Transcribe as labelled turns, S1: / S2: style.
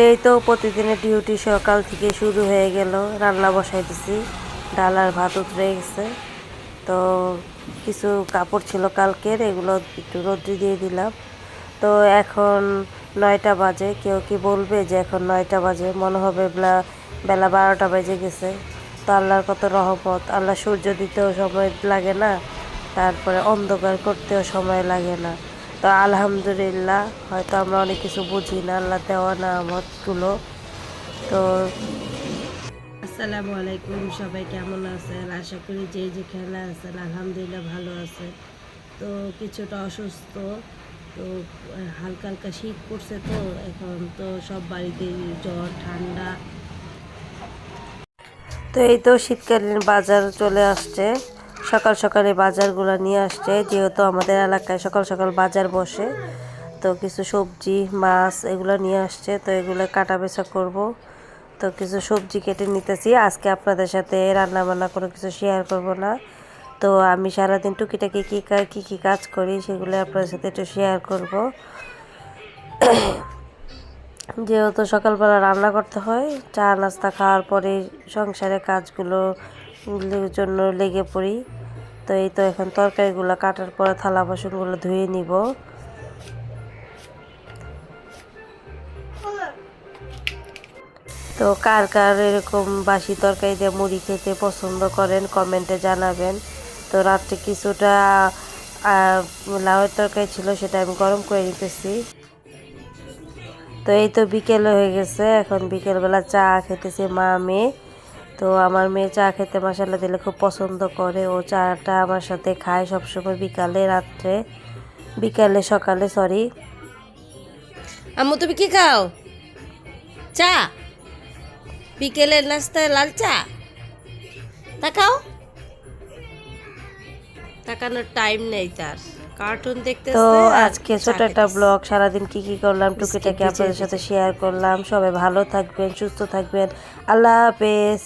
S1: এই তো প্রতিদিনের ডিউটি সকাল থেকে শুরু হয়ে গেল। রান্না বসাই দিছি ডাল আর ভাত উতরে গেছে। তো কিছু কাপড় ছিল কালকের, এগুলো একটু রোদ্রি দিয়ে দিলাম। তো এখন নয়টা বাজে। কেউ কি বলবে যে এখন নয়টা বাজে? মনে হবে বেলা বেলা বারোটা বেজে গেছে। তো আল্লাহর কত রহমত। আল্লাহ সূর্য দিতেও সময় লাগে না, তারপরে অন্ধকার করতেও সময় লাগে না। তো আলহামদুলিল্লাহ হয়তো আমরা অনেক কিছু বুঝি না আল্লাহ দেওয়া না আমতগুলো তো আসসালামু আলাইকুম সবাই কেমন আছেন? আশা করি যে যেখানে আছেন আলহামদুলিল্লাহ ভালো আছে তো কিছুটা অসুস্থ তো হালকা হালকা শীত পড়ছে তো এখন তো সব বাড়িতে জ্বর ঠান্ডা। তো এই তো শীতকালীন বাজার চলে আসছে। সকাল সকালে বাজারগুলো নিয়ে আসছে, যেহেতু আমাদের এলাকায় সকাল সকাল বাজার বসে। তো কিছু সবজি, মাছ এগুলো নিয়ে আসছে, তো এগুলো কাটা বেচা করব। তো কিছু সবজি কেটে নিতেছি। আজকে আপনাদের সাথে রান্না বান্না কোনো কিছু শেয়ার করব না। তো আমি সারাদিন টুকিটাকি কী কা- কী কী কাজ করি সেগুলো আপনাদের সাথে একটু শেয়ার করব। যেহেতু সকালবেলা রান্না করতে হয়, চা নাস্তা খাওয়ার পরে সংসারের কাজগুলো জন্য লেগে পড়ি। তো এই তো এখন তরকারিগুলো কাটার পরে থালা বাসনগুলো ধুয়ে নিব। তো কার কার এরকম বাসি তরকারি দিয়ে মুড়ি খেতে পছন্দ করেন কমেন্টে জানাবেন। তো রাত্রে কিছুটা লাউয়ের তরকারি ছিল সেটা আমি গরম করে নিতেছি। তো এই তো বিকেল হয়ে গেছে, এখন বিকেলবেলা চা খেতেছি মা, মেয়ে। তো আমার মেয়ে চা খেতে মশালা দিলে খুব পছন্দ করে। ও চাটা আমার সাথে খায় সবসময় বিকালে রাত্রে। বিকালে সকালে সরি আম্মু তুমি কি খাও? চা? বিকেলের নাস্তায় লাল চা? তাকাও তাকানোর টাইম নেই তার। কার্টুন দেখতে তো আজকে ছোট একটা ব্লগ সারাদিন কি কি করলাম টুকিটাকি আপনাদের সাথে শেয়ার করলাম। সবাই ভালো থাকবেন সুস্থ থাকবেন। আল্লাহ হাফেজ।